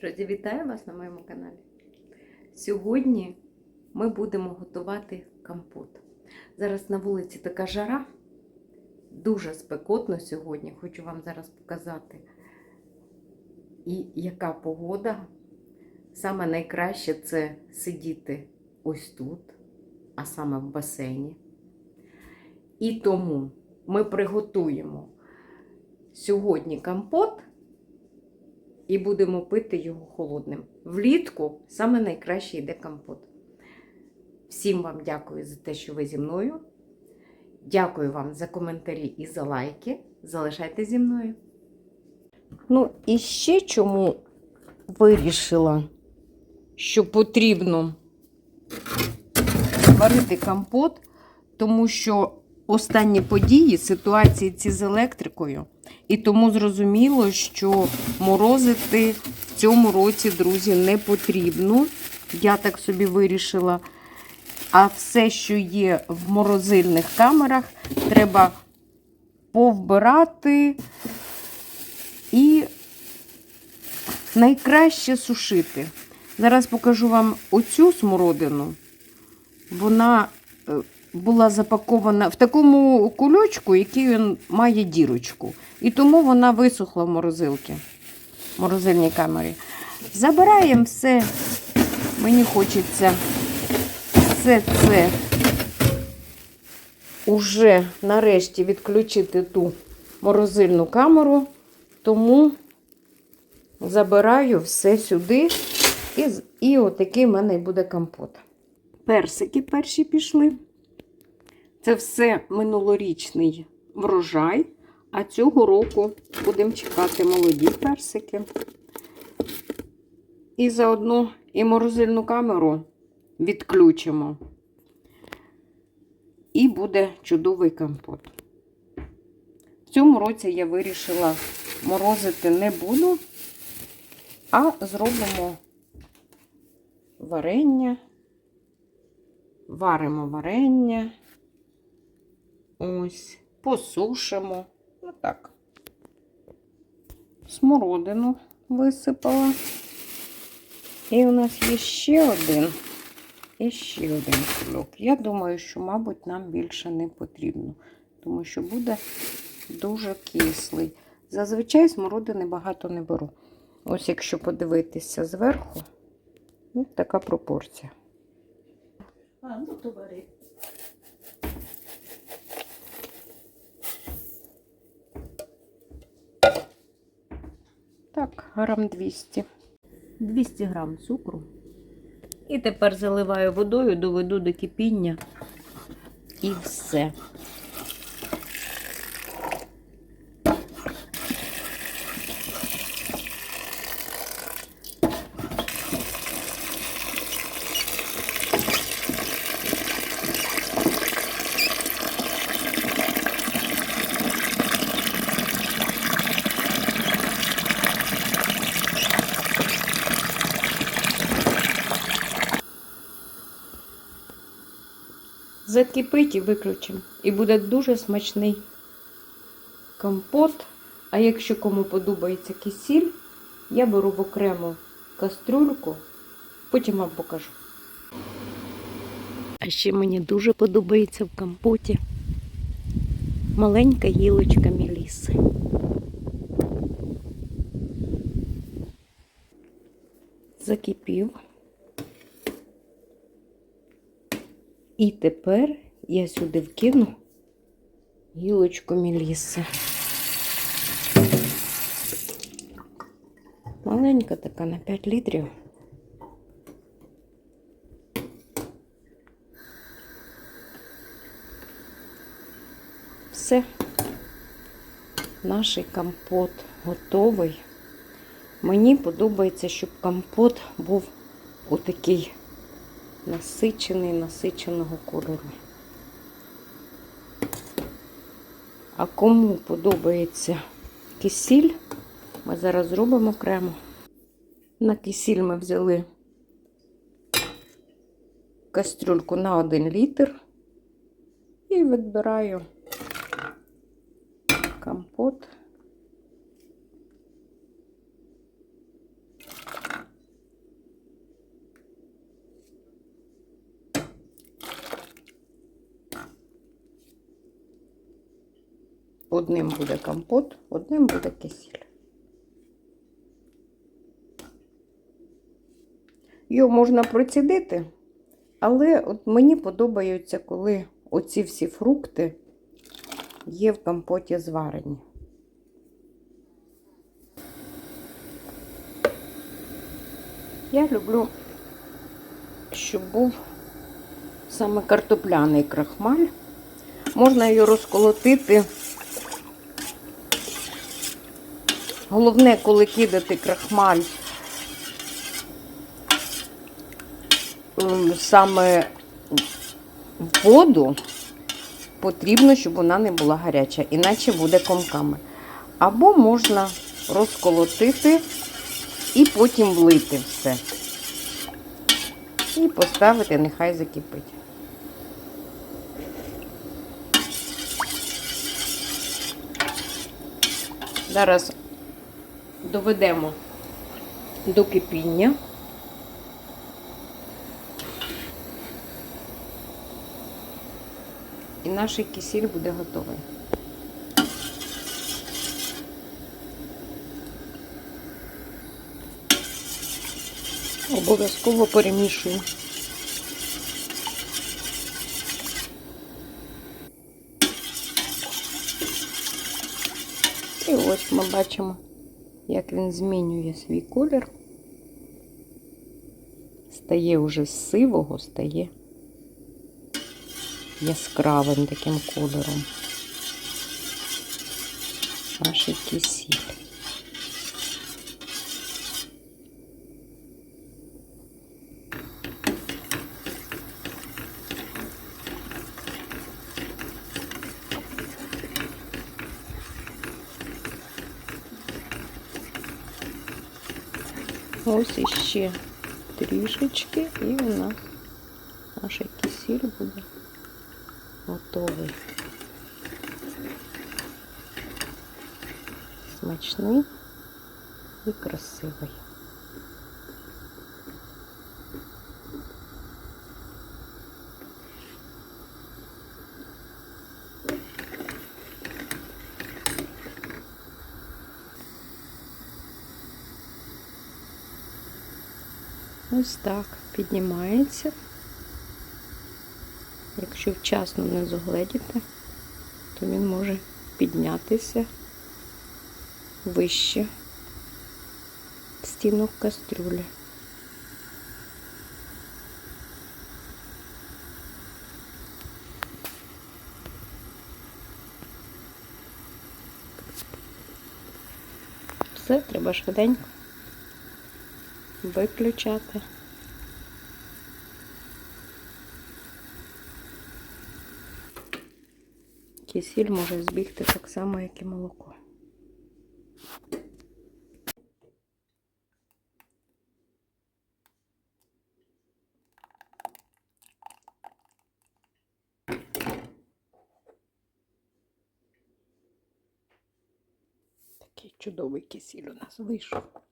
Друзі, вітаю вас на моєму каналі. Сьогодні ми будемо готувати компот. Зараз на вулиці така жара, дуже спекотно сьогодні. Хочу вам зараз показати, і яка погода. Саме найкраще це сидіти ось тут, а саме в басейні. І тому ми приготуємо сьогодні компот і будемо пити його холодним. Влітку саме найкраще йде компот. Всім вам дякую за те, що ви зі мною. Дякую вам за коментарі і за лайки. Залишайтеся зі мною. Ну, і ще чому вирішила, що потрібно варити компот, тому що останні події, ситуації ці з електрикою. І тому зрозуміло, що морозити в цьому році, друзі, не потрібно. Я так собі вирішила. А все, що є в морозильних камерах, треба повбирати і найкраще сушити. Зараз покажу вам оцю смородину. Вона е, була запакована в такому кульочку, який він має дірочку. І тому вона висохла в морозилці, в морозильній камері. Забираємо все. Мені хочеться все це уже нарешті відключити ту морозильну камеру, тому забираю все сюди. І, і отакий в мене буде компот. Персики перші пішли. Це все минулорічний врожай, а цього року будемо чекати молоді персики. І заодно і морозильну камеру відключимо. І буде чудовий компот. В цьому році я вирішила морозити не буду, а зробимо варення, варимо варення. Ось, посушимо. Отак. Смородину висипала. І у нас є ще один. І ще один кульок. Я думаю, що, мабуть, нам більше не потрібно, тому що буде дуже кислий. Зазвичай смородини багато не беру. Ось якщо подивитися зверху, ось така пропорція. А, ну то бери. Так, грам 200. 200 грам цукру. І тепер заливаю водою, доведу до кипіння. І все. Закипить і виключимо. І буде дуже смачний компот. А якщо кому подобається кисіль, я беру в окрему кастрюльку, потім вам покажу. А ще мені дуже подобається в компоті маленька гілочка міліси. Закипів. І тепер я сюди вкину гілочку міліси. Маленька така на 5 літрів. Все. Наш компот готовий. Мені подобається, щоб компот був отакий насичений, насиченого кольору. А кому подобається кисіль, ми зараз зробимо окремо. На кисіль ми взяли кастрюльку на 1 літр і відбираю компот. Одним буде компот, одним буде кисіль. Його можна процідити, але от мені подобається, коли оці всі фрукти є в компоті зварені. Я люблю, щоб був саме картопляний крахмаль. Можна її розколотити. Головне, коли кидати крахмаль саме в воду, потрібно, щоб вона не була гаряча, іначе буде комками. Або можна розколотити і потім влити все. І поставити, нехай закипить. Зараз доведемо до кипіння. І наш кисіль буде готовий. Обов'язково перемішую. І ось ми бачимо, як він змінює свій колір. Стає вже з сивого, стає яскравим таким кольором. Наш кисіль. Ось іще трішечки, і у нас наш кисіль буде готовий. Смачний і красивий. Ось так піднімається. Якщо вчасно не зогледіти, то він може піднятися вище стінок кастрюлі. Все, треба швиденько виключати. Кисіль може збігти так само, як і молоко. Такий чудовий кисіль у нас вийшов.